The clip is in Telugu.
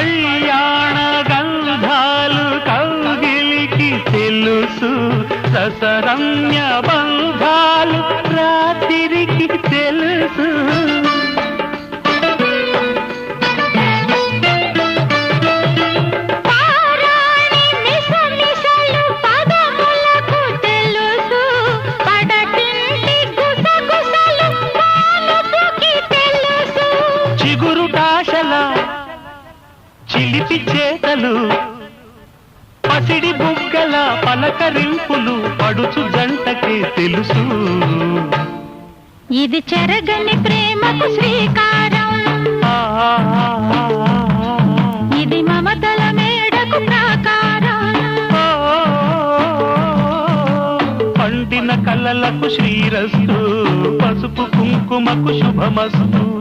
కళ్యాణ గంధాలు కౌగిలికి తెలుసు ససరమ్య బంధ చిలిపి చేతలు పసిడి బుగ్గల పలకరింపులు పడుచు జంటకే తెలుసు. ఇది చెరగని ప్రేమకు శ్రీకారం. ఇది మమతల మేడకు ప్రాకారం. పండిన కలలకు శ్రీరస్తు పసుపు కుంకుమకు శుభమస్తు.